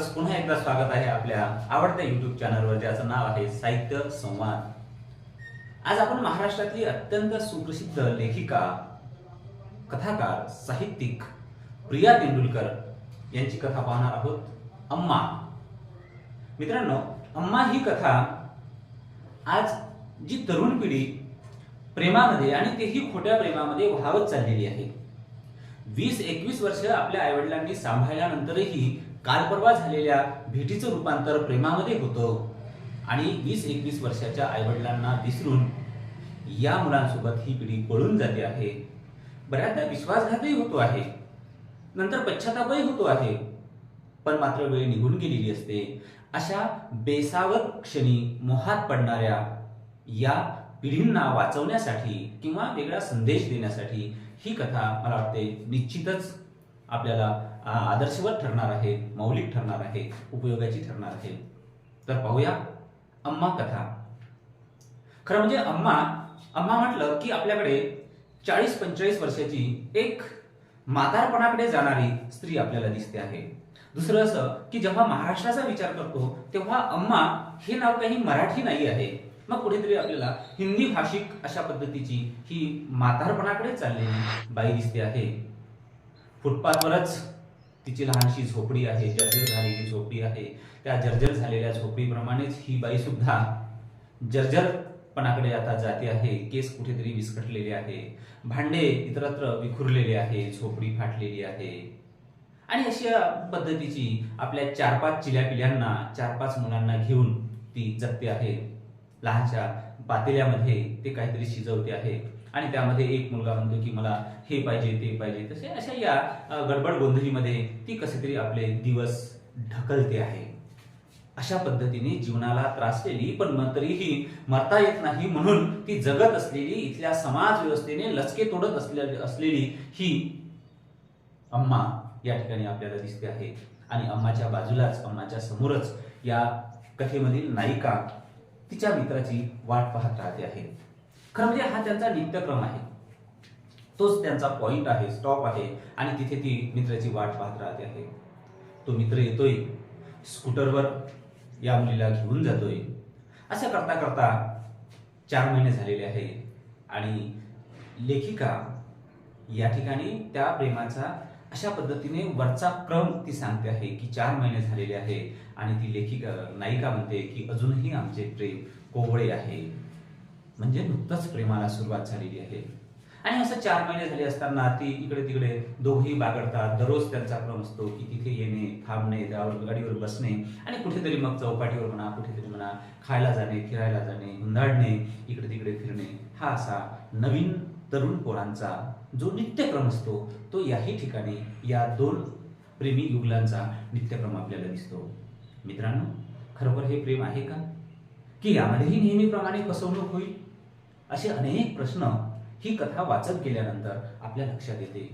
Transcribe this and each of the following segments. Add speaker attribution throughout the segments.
Speaker 1: आपलं पुन्हा एकदा स्वागत आहे आपल्या आवडत्या युट्यूब चॅनलवर ज्याचं नाव आहे साहित्य संवाद. आज आपण महाराष्ट्रातली अत्यंत सुप्रसिद्ध लेखिका कथाकार साहित्यिक प्रिया तेंडुलकर यांची कथा पाहणार आहोत अम्मा. मित्रांनो अम्मा ही कथा आज जी तरुण पिढी प्रेमामध्ये आणि तेही खोट्या प्रेमामध्ये वाहवत चाललेली आहे. वीस एकवीस वर्ष आपल्या आईवडिलांनी सांभाळल्यानंतरही काल परवा झालेल्या भेटीचं रूपांतर प्रेमामध्ये होतं. आणि वीस एकवीस वर्षाच्या आईवडिलांना विसरून या मुलांसोबत ही पिढी पळून जाते आहे. बऱ्याचदा विश्वासघातही होतो आहे. नंतर पश्चातापही होतो आहे. पण मात्र वेळ निघून गेलेली असते. अशा बेसावत क्षणी मोहात पडणाऱ्या या पिढींना वाचवण्यासाठी किंवा वेगळा संदेश देण्यासाठी ही कथा मला वाटते निश्चितच आपल्याला आदर्शवत ठरणार आहे मौलिक ठरणार आहे उपयोगाची ठरणार आहे. तर पाहूया अम्मा कथा. खरं म्हणजे अम्मा अम्मा म्हटलं की आपल्याकडे चाळीस पंचेचाळीस वर्षाची एक म्हातारपणाकडे जाणारी स्त्री आपल्याला दिसते आहे. दुसरं असं की जेव्हा महाराष्ट्राचा विचार करतो तेव्हा अम्मा हे नाव काही मराठी नाही आहे. मग कुठेतरी आपल्याला हिंदी भाषिक अशा पद्धतीची ही म्हातारपणाकडे चाललेली बाई दिसते आहे. फुटपाथवरच तिची लहानशी झोपडी आहे जर्जर झालेली झोपडी आहे. त्या जर्जर झालेल्या झोपडीप्रमाणेच ही बाई सुद्धा जर्जरपणाकडे आता जाते आहे. केस कुठेतरी विस्कटलेले आहे. भांडे इतरत्र विखुरलेले आहे. झोपडी फाटलेली आहे. आणि अशा पद्धतीची आपल्या चार पाच चिल्या पिल्यांना चार पाच मुलांना घेऊन ती जगते आहे. लहानशा पातेल्यामध्ये ते काहीतरी शिजवते आहे. आणि त्यामध्ये एक मुलगा म्हणतो की मला हे पाहिजे ते पाहिजे. तसे अशा या गडबड गोंधळीमध्ये ती कसे तरी आपले दिवस ढकलते आहे. अशा पद्धतीने जीवनाला त्रासलेली पण मग तरीही मरता येत नाही म्हणून ती जगत असलेली इथल्या समाज व्यवस्थेने लचके तोडत असलेली ही अम्मा या ठिकाणी आपल्याला दिसते आहे. आणि अम्माच्या बाजूलाच अम्माच्या समोरच या कथेमधील नायिका तिच्या मित्राची वाट पाहत राहते आहे. खरं म्हणजे हा त्यांचा नित्यक्रम आहे. तोच त्यांचा पॉइंट आहे स्टॉप आहे आणि तिथे ती मित्राची वाट पाहत राहते आहे. तो मित्र येतोय स्कूटरवर या मुलीला घेऊन जातोय. असं करता करता चार महिने झालेले आहे आणि लेखिका या ठिकाणी त्या प्रेमाचा अशा पद्धतीने वरचा क्रम ती सांगते आहे की चार महिने झालेले आहे आणि ती लेखिका नायिका म्हणते की अजूनही आमचे प्रेम कोवळे आहे. म्हणजे नुकतंच प्रेमाला सुरुवात झालेली आहे. आणि असं चार महिने झाले असताना ती इकडे तिकडे दोघेही बागडतात. दररोज त्यांचा क्रम असतो की तिथे येणे थांबणे त्यावर गाडीवर बसणे आणि कुठेतरी मग चौपाटीवर म्हणा कुठेतरी म्हणा खायला जाणे फिरायला जाणे हुंदाडणे इकडे तिकडे फिरणे. हा असा नवीन तरुण पोरांचा जो नित्यक्रम असतो तो याही ठिकाणी या दोन प्रेमी युगलांचा नित्यक्रम आपल्याला दिसतो. मित्रांनो खरोखर हे प्रेम आहे का? की यामध्येही नेहमीप्रमाणे फसवणूक होईल? असे अनेक प्रश्न ही कथा वाचत गेल्यानंतर आपल्या लक्षात येते.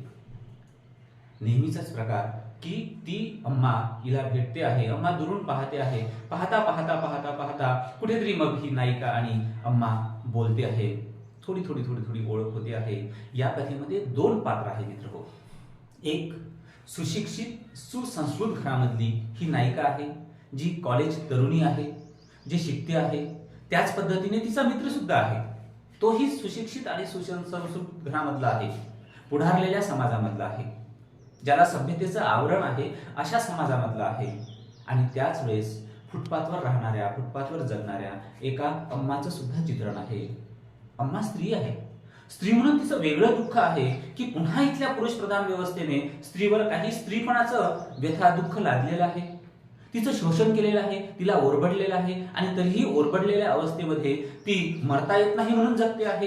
Speaker 1: नेहमीचाच प्रकार की ती अम्मा हिला भेटते आहे अम्मा दुरून पाहते आहे पाहता पाहता पाहता पाहता कुठेतरी मग ही नायिका आणि अम्मा बोलते आहे. थोडी थोडी थोडी थोडी ओळख होते आहे. या कथेमध्ये दोन पात्र आहे मित्र हो. एक सुशिक्षित सुसंस्कृत घरामधली ही नायिका आहे जी कॉलेज तरुणी आहे जी शिकते आहे. त्याच पद्धतीने तिचा मित्र सुद्धा आहे. तोही सुशिक्षित आणि सुसंस्कृत घरामधला आहे. पुढारलेल्या समाजामधला आहे. ज्याला सभ्यतेचं आवरण आहे अशा समाजामधला आहे. आणि त्याच वेळेस फुटपाथवर राहणाऱ्या फुटपाथवर जगणाऱ्या एका अम्माचं सुद्धा चित्रण आहे. अम्मा स्त्री आहे. स्त्री म्हणून तिचं वेगळं दुःख आहे की पुन्हा इथल्या पुरुष प्रधान व्यवस्थेने स्त्रीवर काही स्त्रीपणाचं व्यथा दुःख लादलेलं आहे. तिचं शोषण केलेलं आहे तिला ओरबडलेलं आहे आणि तरीही ओरबडलेल्या अवस्थेमध्ये ती मरता येत नाही म्हणून जगते आहे.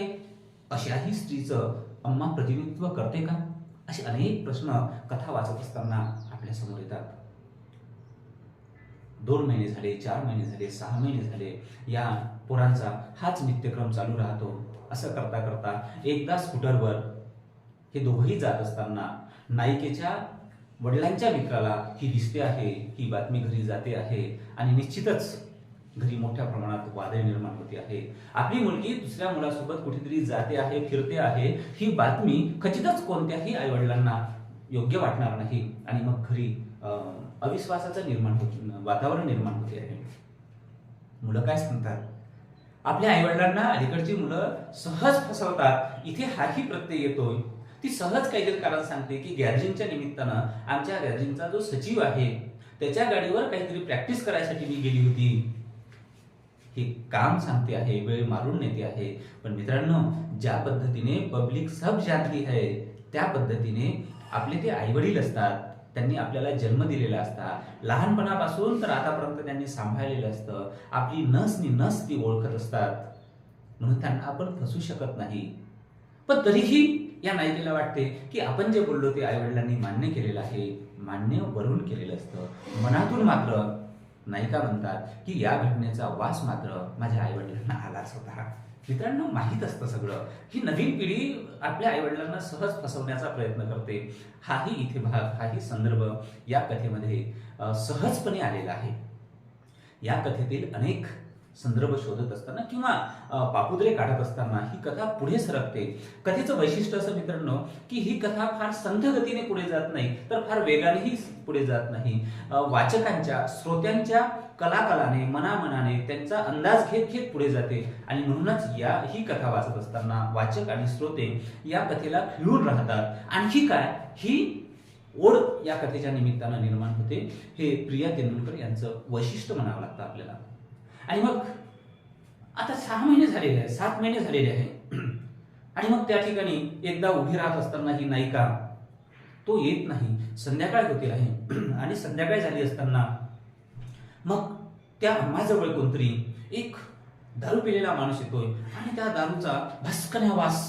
Speaker 1: अशाही स्त्रीचं अम्मा प्रतिनिधित्व करते का? असे अनेक प्रश्न कथा वाचत असताना आपल्यासमोर येतात. दोन महिने झाले चार महिने झाले सहा महिने झाले या पोरांचा हाच नित्यक्रम चालू राहतो. असं करता करता एकदा स्कूटरवर हे दोघंही जात असताना नायिकेच्या वडिलांच्या मित्राला ही दिसते आहे ही बातमी घरी जाते आहे आणि निश्चितच घरी मोठ्या प्रमाणात वादळ निर्माण होते आहे. आपली मुलगी दुसऱ्या मुलासोबत कुठेतरी जाते आहे फिरते आहे ही बातमी खचितच कोणत्याही आईवडिलांना योग्य वाटणार नाही आणि मग घरी अविश्वासाचं निर्माण होत वातावरण निर्माण होते आहे. मुलं काय सांगतात? आपल्या आईवडिलांना अलीकडची मुलं सहज फसवतात इथे हाही प्रत्यय येतोय. ती सहज काहीतरी कारण सांगते की गॅदरिंगच्या निमित्तानं आमच्या गॅदरिंगचा जो सचिव आहे त्याच्या गाडीवर काहीतरी प्रॅक्टिस करायसाठी मी गेली होती. हे काम सांगते आहे वेळ मारून नेते आहे. पण मित्रांनो ज्या पद्धतीने पब्लिक सब जानती आहे त्या पद्धतीने आपले ते आईवडील असतात त्यांनी आपल्याला जन्म दिलेला असता. लहानपणापासून तर आतापर्यंत त्यांनी सांभाळलेलं असतं. आपली नस नि नस ती ओळखत असतात. म्हणून त्यांना आपण फसू शकत नाही. पण तरीही या नायिकेला वाटते की आपण जे बोललो ते आईवडिलांनी मान्य केलेलं आहे मान्य वरून केलेलं असतं. मनातून मात्र नायिका म्हणतात की या घटनेचा वास मात्र माझ्या आईवडिलांना आलाच होता. मित्रांनो माहीत असतं सगळं ही नवीन पिढी आपल्या आईवडिलांना सहज फसवण्याचा प्रयत्न करते. हाही इथे भाग हाही संदर्भ या कथेमध्ये सहजपणे आलेला आहे. या कथेतील अनेक संदर्भ शोधत असताना किंवा पापुद्रे काढत असताना ही कथा पुढे सरकते. कथेचं वैशिष्ट्य असं मित्रांनो की ही कथा फार संथ गतीने पुढे जात नाही तर फार वेगानेही पुढे जात नाही. वाचकांच्या श्रोत्यांच्या कलाकलाने मनामनाने त्यांचा अंदाज घेत घेत पुढे जाते. आणि म्हणूनच या ही कथा वाचत असताना वाचक आणि श्रोते या कथेला खिळून राहतात. आणखी काय? ही ओढ या कथेच्या निमित्तानं निर्माण होते. हे प्रिया तेंडुलकर यांचं वैशिष्ट्य म्हणावं लागतं आपल्याला. आणि मग आता सहा महिने झालेले आहे सात महिने झालेले आहे आणि मग त्या ठिकाणी एकदा उभी राहत असताना ही नायिका तो येत नाही संध्याकाळ होती आहे. आणि संध्याकाळ झाली असताना मग त्या अम्माजवळ कोणतरी एक दारू पिलेला माणूस येतोय आणि त्या दारूचा भस्कन्या वास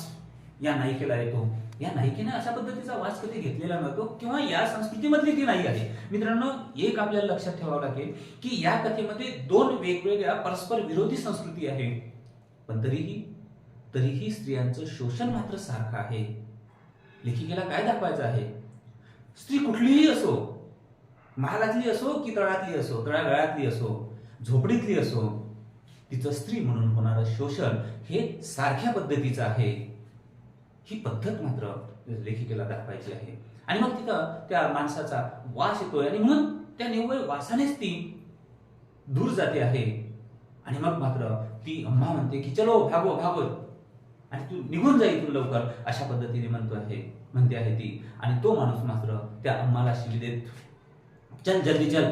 Speaker 1: या नायिकेला येतो या नायिकेने अशा पद्धतीचा वास कधी घेतलेला नव्हतो किंवा या संस्कृतीमधली ती नाही आहे. मित्रांनो एक आपल्याला लक्षात ठेवावं लागेल की या कथेमध्ये दोन वेगवेगळ्या परस्पर विरोधी संस्कृती आहे. पण तरीही तरीही स्त्रियांचं शोषण मात्र सारखं आहे. लेखिकेला काय दाखवायचं आहे? स्त्री कुठलीही असो महालातली असो की तळातली असो तळागळातली असो झोपडीतली असो तिचं स्त्री म्हणून होणारं शोषण हे सारख्या पद्धतीचं आहे. ही पद्धत मात्र लेखिकेला दाखवायची आहे. आणि मग तिथं त्या माणसाचा वास येतोय आणि म्हणून त्या निव्वळ वासानेच ती दूर जाते आहे. आणि मग मात्र ती अम्मा म्हणते की चलो भागो भागो. आणि तू निघून जा इथून लवकर अशा पद्धतीने म्हणतो आहे म्हणते आहे ती. आणि तो माणूस मात्र त्या अम्माला शिवी देत चल जल्दी चल.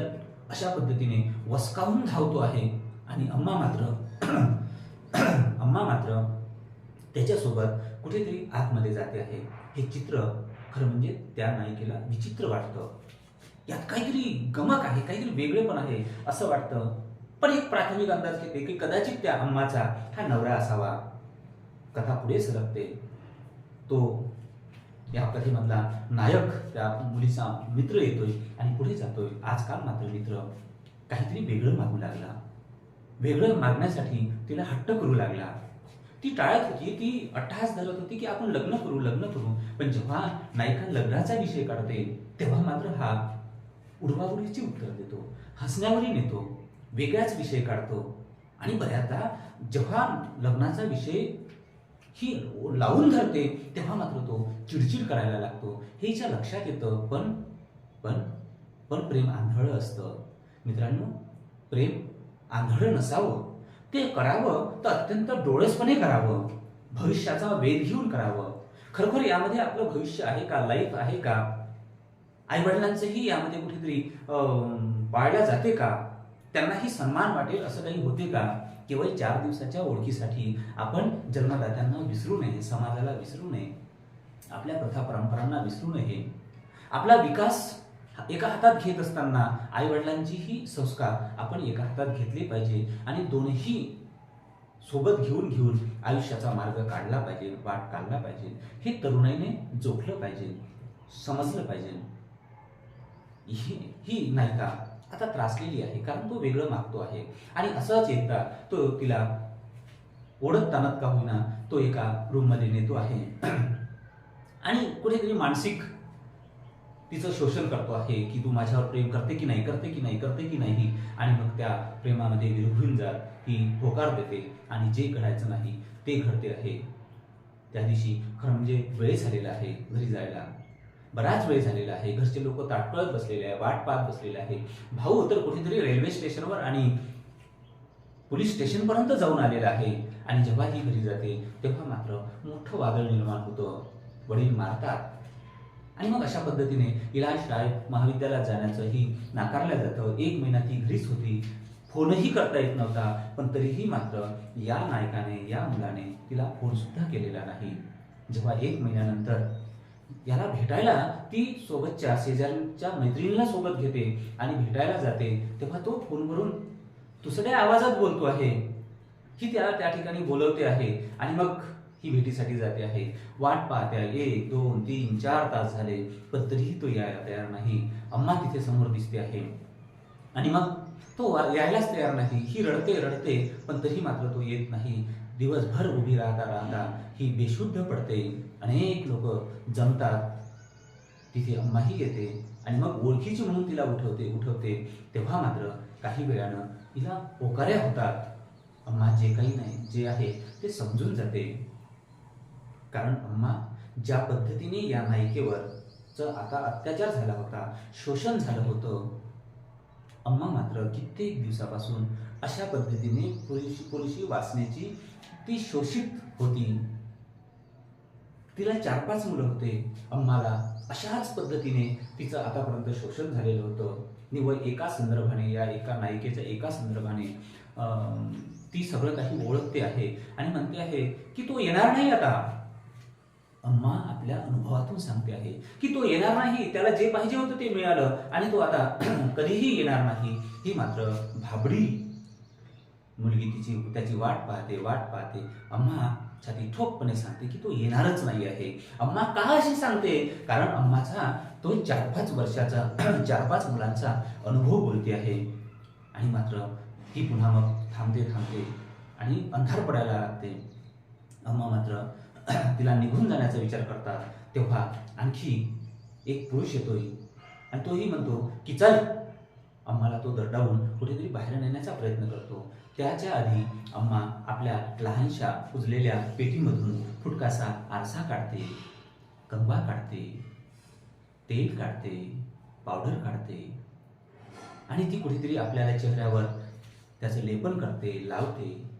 Speaker 1: अशा पद्धतीने वसकावून धावतो आहे. आणि अम्मा मात्र अम्मा मात्र त्याच्यासोबत कुठेतरी आतमध्ये जाते आहे. हे चित्र खरं म्हणजे त्या नायिकेला विचित्र वाटतं. यात काहीतरी गमक आहे काहीतरी वेगळेपण आहे असं वाटतं. पण एक प्राथमिक अंदाज घेते की कदाचित त्या अम्माचा हा नवरा असावा. कथा पुढे सरकते. तो या कथेमधला नायक त्या मुलीचा मित्र येतोय आणि पुढे जातोय. आजकाल मात्र मित्र काहीतरी वेगळं मागू लागला. वेगळं मागण्यासाठी तिला हट्ट करू लागला. ती टाळत होती ती अट्टहास धरत होती की आपण लग्न करू लग्न करू. पण जेव्हा नायिका लग्नाचा विषय काढते तेव्हा मात्र हा उडवाउडीची उत्तर देतो हसण्यावरही नेतो वेगळाच विषय काढतो. आणि बऱ्याचदा जेव्हा लग्नाचा विषय ही लावून धरते तेव्हा मात्र तो चिडचिड करायला लागतो. हे ज्या लक्षात येतं पण पण पण प्रेम आंधळं असतं. मित्रांनो प्रेम आंधळं नसावं. ते करावं तर अत्यंत डोळसपणे करावं. भविष्याचा वेध घेऊन करावं. खरोखर यामध्ये आपलं भविष्य आहे का? लाईफ आहे का? आई वडिलांचंही यामध्ये कुठेतरी पाळल्या जाते का? त्यांनाही सन्मान वाटेल असं काही होते का? केवळ चार दिवसाच्या ओळखीसाठी आपण जन्मदात्यांना विसरू नये समाजाला विसरू नये. आपल्या प्रथा परंपरांना विसरू नये. आपला विकास एका हातात घेत असताना आईवडिलांचीही संस्कार आपण एका हातात घेतले पाहिजे आणि दोन्ही सोबत घेऊन घेऊन आयुष्याचा मार्ग काढला पाहिजे वाट काढला पाहिजे. हे तरुणाईने जोखलं पाहिजे समजलं पाहिजे. ही ही नायिका आता त्रासलेली आहे कारण तो वेगळं मागतो आहे. आणि असंच एकदा तो तिला ओढत ताणत का होईना तो एका रूममध्ये नेतो आहे. आणि कुठेतरी मानसिक तिचं शोषण करतो आहे की तू माझ्यावर प्रेम करते की नाही करते की नाही करते की नाही? आणि मग त्या प्रेमामध्ये विरघळून जात ती होकार देते आणि जे घडायचं नाही ते घडते आहे. त्या दिवशी खरं म्हणजे वेळ झालेला आहे घरी जायला. बराच वेळ झालेला आहे. घरचे लोक ताटकळत बसलेले आहे वाट पाहत बसलेले आहे. भाऊ तर कुठेतरी रेल्वे स्टेशनवर आणि पोलीस स्टेशनपर्यंत जाऊन आलेला आहे. आणि जेव्हा ही घरी जाते तेव्हा मात्र मोठं वादळ निर्माण होतं. वडील मारतात आणि मग अशा पद्धतीने इलाज शाळेत महाविद्यालयात जाण्याचंही नाकारलं जातं. एक महिना ती घरीच होती. फोनही करता येत नव्हता. पण तरीही मात्र या नायकाने या मुलाने तिला फोनसुद्धा केलेला नाही. जेव्हा एक महिन्यानंतर याला भेटायला ती सोबतच्या शेजारच्या मैत्रिणीला सोबत घेते आणि भेटायला जाते तेव्हा तो फोनवरून दुसऱ्या आवाजात बोलतो आहे. ही त्याला त्या ठिकाणी बोलवते आहे. आणि मग ही भेटीसाठी जाते आहे. वाट पाहते आहे. एक दोन तीन चार तास झाले पण तरीही तो यायला तयार नाही. अम्मा तिथे समोर दिसते आहे. आणि मग तो वा- यायलाच तयार नाही. ही रडते रडते पण तरी मात्र तो येत नाही. दिवसभर उभी राहता राहता ही बेशुद्ध पडते. अनेक लोक जमतात. तिथे अम्माही येते. आणि मग ओळखीची म्हणून तिला उठवते उठवते. तेव्हा मात्र काही वेळानं तिला पोकाऱ्या होतात. अम्मा जे काही नाही जे आहे ते समजून जाते. कारण अम्मा ज्या पद्धतीने या नायिकेवर आता अत्याचार झाला होता शोषण झालं होतं अम्मा मात्र कित्येक दिवसापासून अशा पद्धतीने पुरुषी पुरुषी वाचण्याची ती शोषित होती. तिला चार पाच मुलं होते. अम्माला अशाच पद्धतीने तिचं आतापर्यंत शोषण झालेलं होतं. निव्वळ एका संदर्भाने या एका नायिकेच्या एका संदर्भाने ती सगळं काही ओळखते आहे आणि म्हणते आहे की तो येणार नाही आता. अम्मा आपल्या अनुभवातून सांगते आहे की तो येणार नाही त्याला जे पाहिजे होतं ते मिळालं आणि तो आता कधीही येणार नाही. ही मात्र भाबडी. मुलगी तिची त्याची वाट पाहते वाट पाहते. अम्मा छाती ठोकपणे सांगते की तो येणारच नाही आहे. अम्मा का अशी सांगते? कारण अम्माचा तो चार पाच वर्षाचा चार पाच मुलांचा अनुभव बोलते आहे. आणि मात्र ही पुन्हा मग थांबते थांबते आणि अंधार पडायला लागते. अम्मा मात्र तिला निघून जाण्याचा विचार करतात. तेव्हा आणखी एक पुरुष येतोय. आणि तोही म्हणतो की चल. अम्माला तो दरडावून कुठेतरी बाहेर नेण्याचा प्रयत्न करतो. त्याच्या आधी अम्मा आपल्या लहानशा कुजलेल्या पेटीमधून फुटकासा आरसा काढते कंगवा काढते तेल काढते पावडर काढते आणि ती कुठेतरी आपल्याला चेहऱ्यावर त्याचं लेपन करते लावते.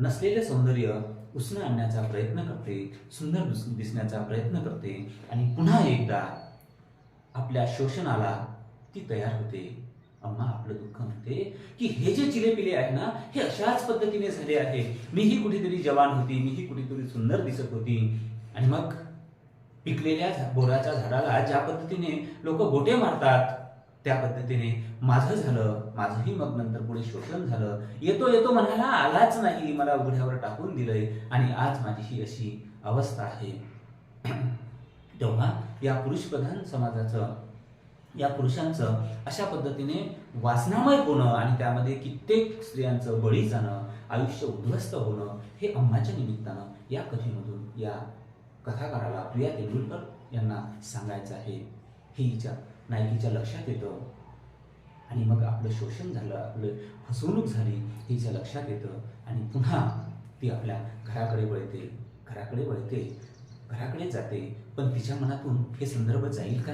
Speaker 1: नसलेलं सौंदर्य उसणं आणण्याचा प्रयत्न करते सुंदर दिसण्याचा प्रयत्न करते आणि पुन्हा एकदा आपल्या शोषणाला ती तयार होते. अम्मा आपलं दुःख म्हणते की हे जे चिलेपिले आहे ना हे अशाच पद्धतीने झाले आहे. मीही कुठेतरी जवान होती मीही कुठेतरी सुंदर दिसत होती. आणि मग पिकलेल्या झा- बोराच्या झाडाला ज्या पद्धतीने लोक गोटे मारतात त्या पद्धतीने माझं झालं माझंही मग नंतर पुढे शोषण झालं. येतो येतो म्हणाला आलाच नाही. मला उघड्यावर टाकून दिलंय. आणि आज माझी ही अशी अवस्था आहे. तेव्हा या पुरुषप्रधान समाजाचं या पुरुषांचं अशा पद्धतीने वासनामय होणं आणि त्यामध्ये कित्येक स्त्रियांचं बळी जाणं आयुष्य उद्ध्वस्त होणं हे अम्माच्या निमित्तानं या कथेमधून या कथाकाराला प्रिया तेंडुलकर यांना सांगायचं आहे. ही विचार नायकीच्या लक्षात येतं. आणि मग आपलं शोषण झालं आपलं फसवणूक झाली हिच्या लक्षात येतं. आणि पुन्हा ती आपल्या घराकडे वळते घराकडे वळते घराकडे जाते. पण तिच्या मनातून हे संदर्भ जाईल का?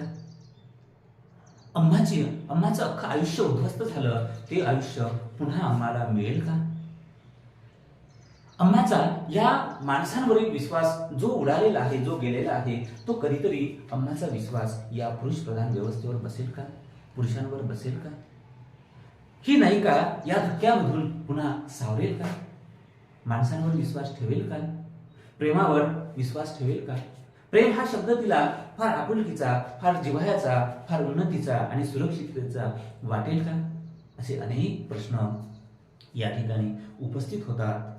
Speaker 1: अम्माची अम्माचं अख्खं आयुष्य उद्ध्वस्त झालं. ते आयुष्य पुन्हा आम्हाला मिळेल का? अम्माचा या माणसांवरील विश्वास जो उडालेला आहे जो गेलेला आहे तो कधीतरी अम्माचा विश्वास या पुरुष प्रधान व्यवस्थेवर बसेल का? पुरुषांवर बसेल का? ही नायिका या धक्क्यामधून पुन्हा सावरेल का? माणसांवर विश्वास ठेवेल का? प्रेमावर विश्वास ठेवेल का? प्रेम हा शब्द तिला फार आपुलकीचा फार जिव्हाळ्याचा फार उन्नतीचा आणि सुरक्षिततेचा वाटेल का? असे अनेक प्रश्न या ठिकाणी उपस्थित होतात.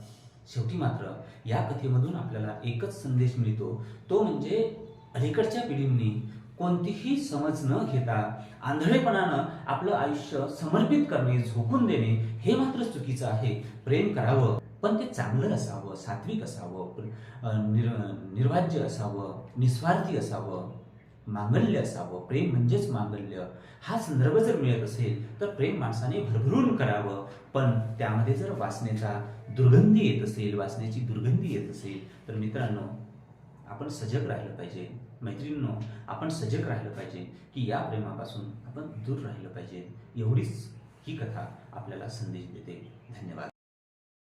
Speaker 1: शेवटी मात्र या कथेमधून आपल्याला एकच संदेश मिळतो. तो म्हणजे अलीकडच्या पिढींनी कोणतीही समज न घेता आंधळेपणानं आपलं आयुष्य समर्पित करणे झोकून देणे हे मात्र चुकीचं आहे. प्रेम करावं पण ते चांगलं असावं सात्विक असावं निर निर्वाज्य असावं निस्वार्थी असावं. मांगल्य असावं. प्रेम म्हणजेच मांगल्य हा संदर्भ जर मिळत असेल तर प्रेम माणसाने भरभरून करावं. पण त्यामध्ये जर वाचण्याचा दुर्गंधी येत असेल वाचण्याची दुर्गंधी येत असेल तर मित्रांनो आपण सजग राहिलं पाहिजे. मैत्रिणींनो आपण सजग राहिलं पाहिजे की या प्रेमापासून आपण दूर राहिलं पाहिजे. एवढीच ही कथा आपल्याला संदेश देते. धन्यवाद.